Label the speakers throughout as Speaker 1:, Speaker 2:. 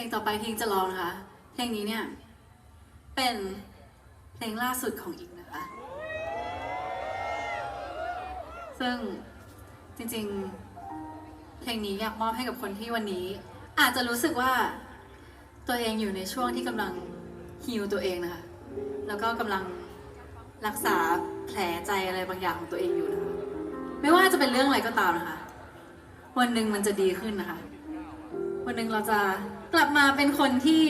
Speaker 1: ลงต่อไปที่อิงจะร้องนะคะ เพลงนี้เนี่ย เป็นเพลงล่าสุดของอิงนะคะ ซึ่งจริงๆ เพลงนี้อยากมอบให้กับคนที่วันนี้ อาจจะรู้สึกว่าตัวเองอยู่ในช่วงที่กำลังฮิวตัวเองนะคะ แล้วก็กำลังรักษาแผลใจอะไรบางอย่างของตัวเองอยู่นะคะ ไม่ว่าจะเป็นเรื่องอะไรก็ตามนะคะ วันหนึ่งมันจะดีขึ้นนะคะ วันหนึ่งเราจะกลับมาเป็นคนที่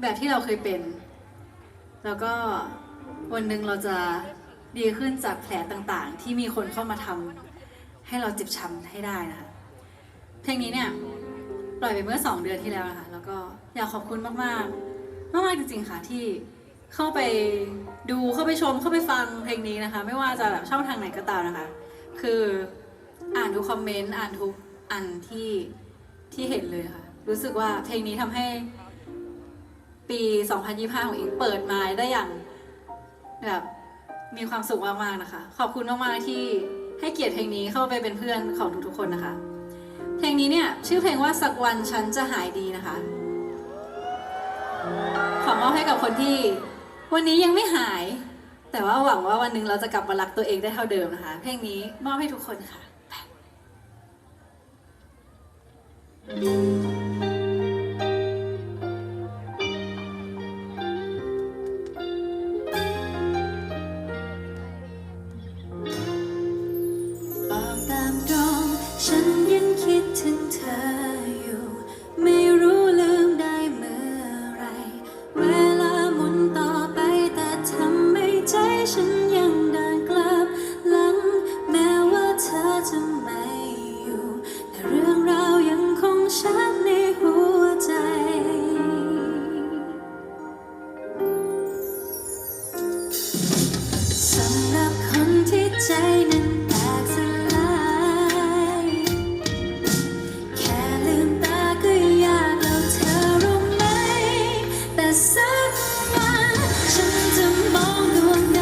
Speaker 1: แบบที่เราเคยเป็น แล้วก็วันหนึ่งเราจะดีขึ้นจากแผลต่างๆ ที่มีคนเข้ามาทำให้เราเจ็บช้ำให้ได้นะคะเพลงนี้เนี่ยปล่อยไปเมื่อสองเดือนที่แล้วนะคะแล้วก็อยากขอบคุณมากๆ มากๆจริงๆค่ะที่เข้าไปดูเข้าไปชมเข้าไปฟังเพลงนี้นะคะ ไม่ว่าจะแบบช่องทางไหนก็ตามนะคะ คืออ่านทุกคอมเมนต์อ่านทุกอันที่ ที่เห็นเลยค่ะ รู้สึกว่าเพลงนี้ทำให้ปี 2025 ของอิงเปิดมาได้อย่างแบบมีความสุขมากๆนะคะ ขอบคุณมากๆที่ให้เกียรติเพลงนี้เข้าไปเป็นเพื่อนของทุกๆคนนะคะ เพลงนี้เนี่ยชื่อเพลงว่าสักวันฉันจะหายดีนะคะ ขอมอบให้กับคนที่ วันนี้ยังไม่หาย แต่ว่าหวังว่าวันหนึ่งเราจะกลับมารักตัวเองได้เท่าเดิมนะคะ เพลงนี้มอบให้ทุกคนค่ะ
Speaker 2: บอกตามตรง ฉันยังคิดถึงเธออยู่ ฉันจะมองดวงดาว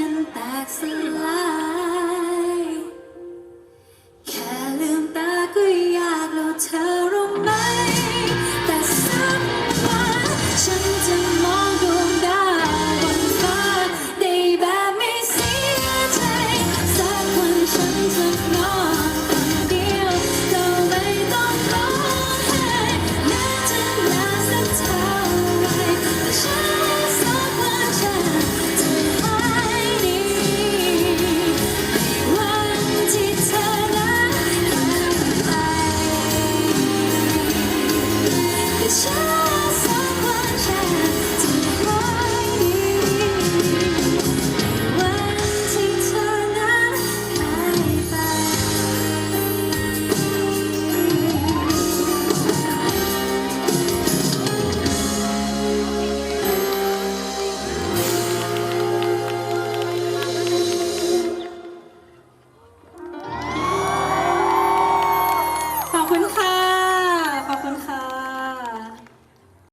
Speaker 2: when that's alive.